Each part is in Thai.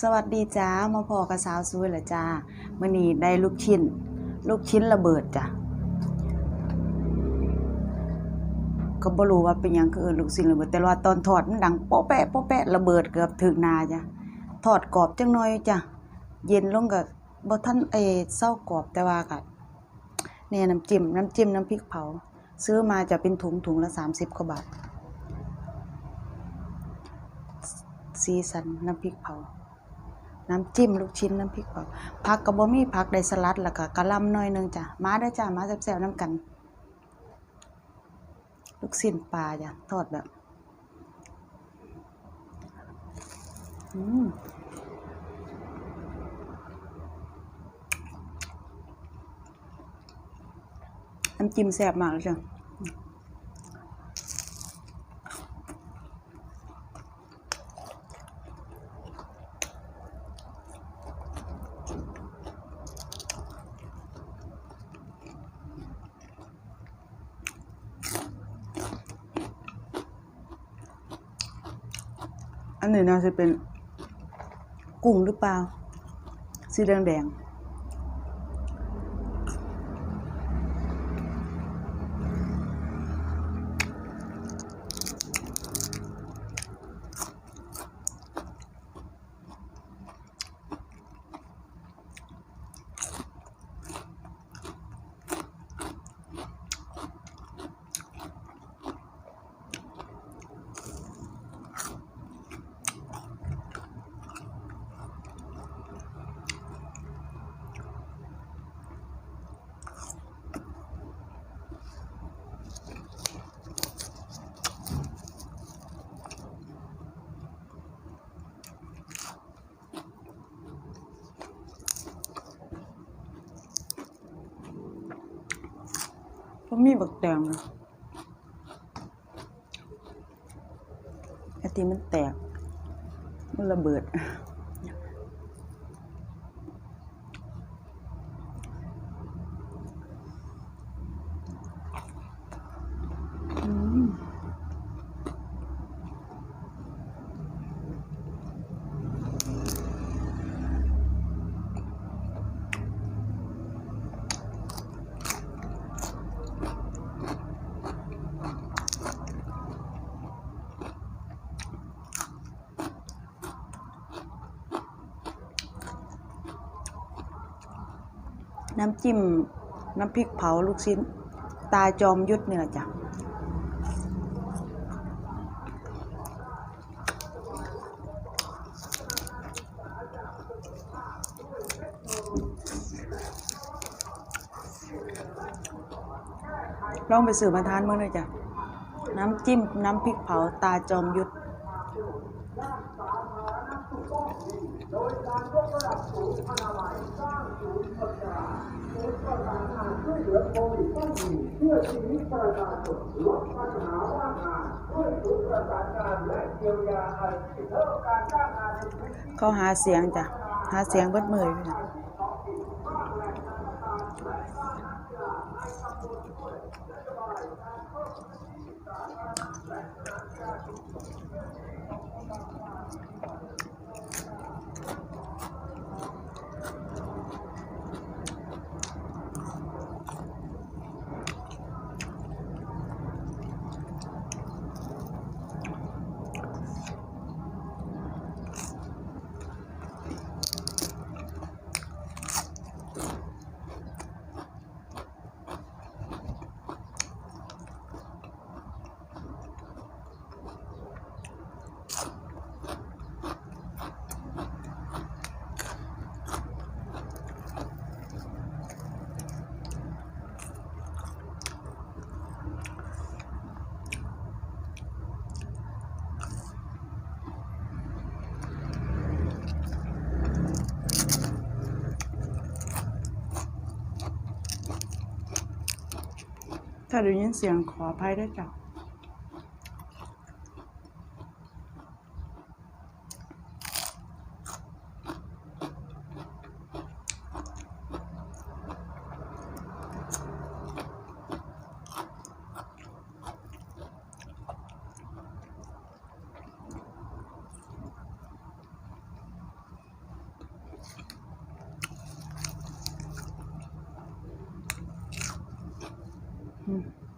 สวัสดีจ้ามาพอกับสาวสวยเหรอจ้ามื่อนี้ได้ลูกชิ้น ลูกชิ้นระเบิดจ้ะก็บ่รู้ว่าเป็นยังคือลูกชิ้นระเบิด แต่ว่าตอนทอดมันดังโป๊ะแปะโป๊ะแปะระเบิดเกือบถึงนาจ้ะทอดกรอบจังหน่อยจ้ะเย็นลงก็บ่ทันเอเศร้ากรอบแต่ว่าก็เนี่ยน้ำจิ้มน้ำจิ้มน้ำพริกเผา ซื้อมาจะเป็นถุงถุงละ30กว่าบาทสีสันน้ำพริกเผา น้ำจิ้มลูกชิ้นน้ำพริกเผาผักกระบมีผักได้สลัดแล้วก็กะหล่ำหน่อยหนึงจ้ะมาได้จ้ะมาแซ่บๆน้ำกัน ลูกชิ้นปลาจ้ะทอดแบบอืมน้ำจิ้มแซ่บมากเลยจ้ะ อันนี้น่าจะเป็นกุ้งหรือเปล่า สีแดงแดงก็ มีบักแตงนะไอที่มันแตก มันระเบิด น้ำจิ้ม น้ำพริกเผาลูกชิ้น ตาจอมยุทธนี่แหละจ้ะลองไปสื่อมาทานเมื่อเลยจ้ะ น้ำจิ้ม น้ำพริกเผาตาจอมยุทธ เขาหาเสียงจ้ะ หาเสียงเบิดมืออยู่นะ ถ้าได้ยินเสียงขออภัยด้วยจ้ะ อื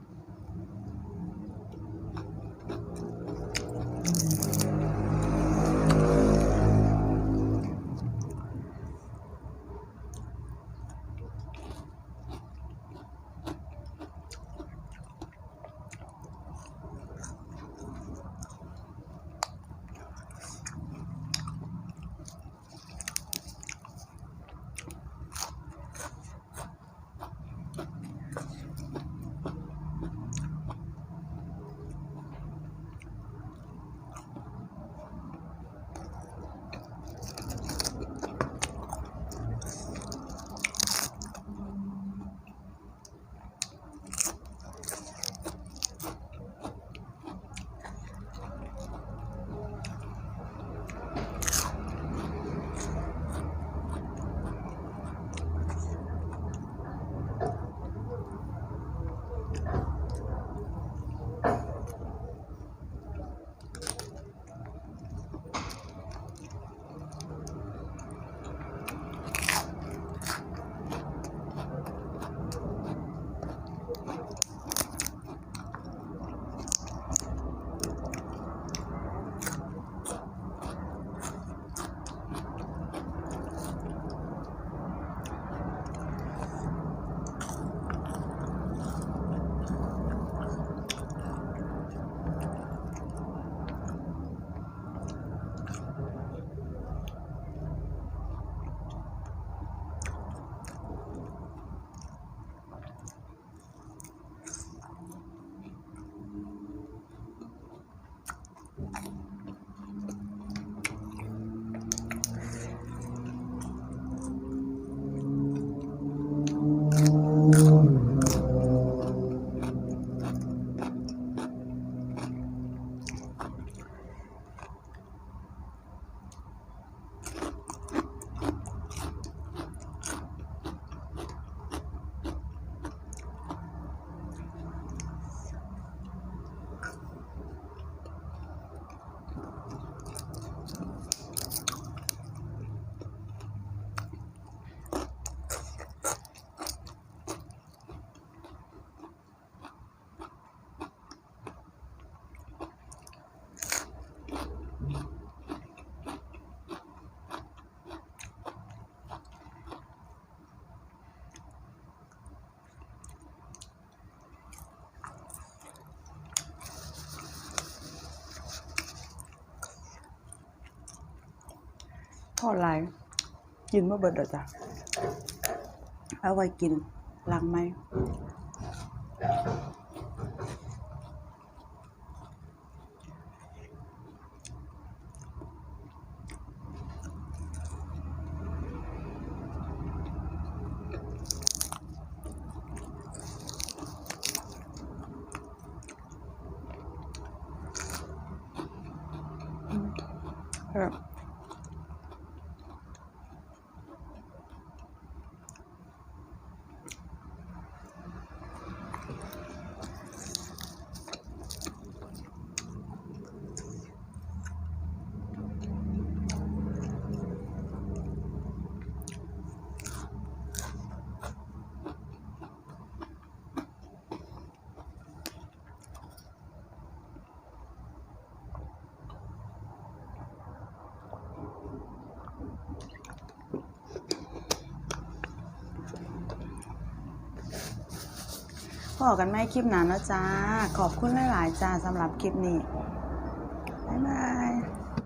มทอดหลายกินบ่เบิดดอกจ้ะเอาไว้กินหลังไหมครับ พอกันไหมคลิปหนาเนแล้วจ้า ขอบคุณหลาย ๆ จ้าสำหรับคลิปนี้